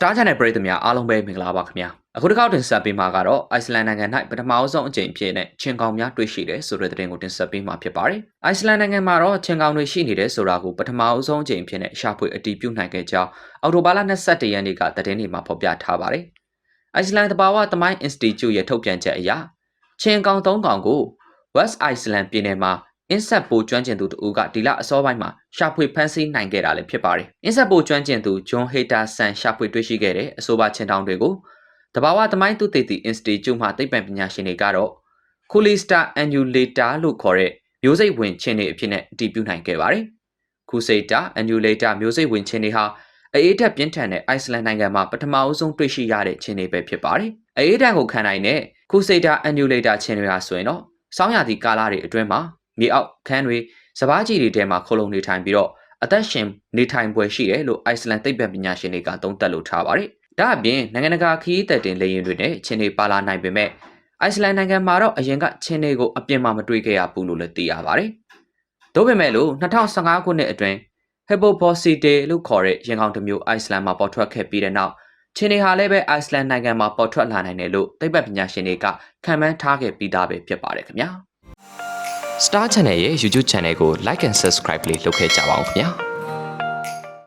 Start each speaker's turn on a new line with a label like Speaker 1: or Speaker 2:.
Speaker 1: Star Channel ပရိသတ်များအားလုံးပဲမင်္ဂလာပါခင်ဗျာအခုတစ်ခေါက်တင်ဆက်ပေးမှာကတော့အိုက်စလန်နိုင်ငံ၌ပထမအဆုံးအကြိမ်ဖြစ်တဲ့ချင်းကောင်များတွေ့ရှိတယ်ဆိုတဲ့သတင်းကိုတင်ဆက်ပေးမှာဖြစ်ပါတယ်အိုက်စလန်နိုင်ငံမှာတော့ချင်းကောင်တွေရှိနေတယ်ဆိုတာကိုပထမအဆုံးအကြိမ်ဖြစ်တဲ့ရှာဖွေအတည်ပြုနိုင်ခဲ့ကြောင်းအော်တိုဘာလ22ရက်နေ့ကသတင်းတွေမှာဖော်ပြထားပါတယ်အိုက်စလန်တဘာဝသမိုင်း Institute ရဲ့ထုတ်ပြန်ချက်အရချင်းကောင်၃ကောင်ကို West Iceland ပြည်နယ်မှာ အင်းဆက်ပိုကျွမ်းကျင်သူတူကဒီလအစောပိုင်းမှာရှာဖွေဖမ်းဆီးနိုင်ခဲ့တာလည်းဖြစ်ပါတယ်။အင်းဆက်ပိုကျွမ်းကျင်သူဂျွန်ဟေတာဆန်ရှာဖွေတွေ့ရှိခဲ့တဲ့အဆိုပါချင်းတောင်တွေကိုတဘာဝသမိုင်းသုတေသီ Institute မှသိပ္ပံပညာရှင်တွေကတော့ Coolista annulator လို့ခေါ်တဲ့မျိုးစိတ်ဝင်ချင်းတွေအဖြစ်နဲ့အတည်ပြုနိုင်ခဲ့ပါတယ်။ Coolista annulator မျိုးစိတ်ဝင်ချင်းတွေဟာအအေးဓာတ်ပြင်းထန်တဲ့အိုက်စလန်နိုင်ငံမှာပထမအဆုံးတွေ့ရှိရတဲ့ချင်းတွေပဲဖြစ်ပါတယ်။အအေးဓာတ်ကိုခံနိုင်တဲ့ Coolista annulator ချင်းတွေဟာဆိုရင်တော့စောင်းရသည့်ကာလတွေအတွင်းမှာ မြေအောက်ခန်းတွေစပားကြီးတွေထဲမှာခိုလုံနေထိုင်ပြီးတော့အသက်ရှင်နေထိုင်ပွဲရှိတယ်လို့အိုက်စလန်သိပ္ပံပညာရှင်တွေကသုံးသပ်လို့ထားပါတယ်။ဒါအပြင်နိုင်ငံတကာခရီးသက်တင်လေယာဉ်တွေနဲ့ချင်းတွေပါလာနိုင်ပေမဲ့အိုက်စလန်နိုင်ငံမှာတော့အရင်ကချင်းတွေကိုအပြင်မှာမတွေ့ခဲ့ရဘူးလို့လည်းသိရပါတယ်။ဒါပေမဲ့လို့2015ခုနှစ်အတွင်း Hepobosite လို့ခေါ်တဲ့ရင်ကောင်တစ်မျိုးအိုက်စလန်မှာပေါ်ထွက်ခဲ့ပြီးတဲ့နောက်ချင်းတွေဟာလည်းပဲအိုက်စလန်နိုင်ငံမှာပေါ်ထွက်လာနိုင်တယ်လို့သိပ္ပံပညာရှင်တွေကခန့်မှန်းထားခဲ့ပြီးသားပဲဖြစ်ပါတယ်ခင်ဗျာ။ Star Channel ရဲ့ YouTube Channel ကို Like and Subscribe လေးလုပ်ခဲ့ကြပါဦးခင်ဗျာ။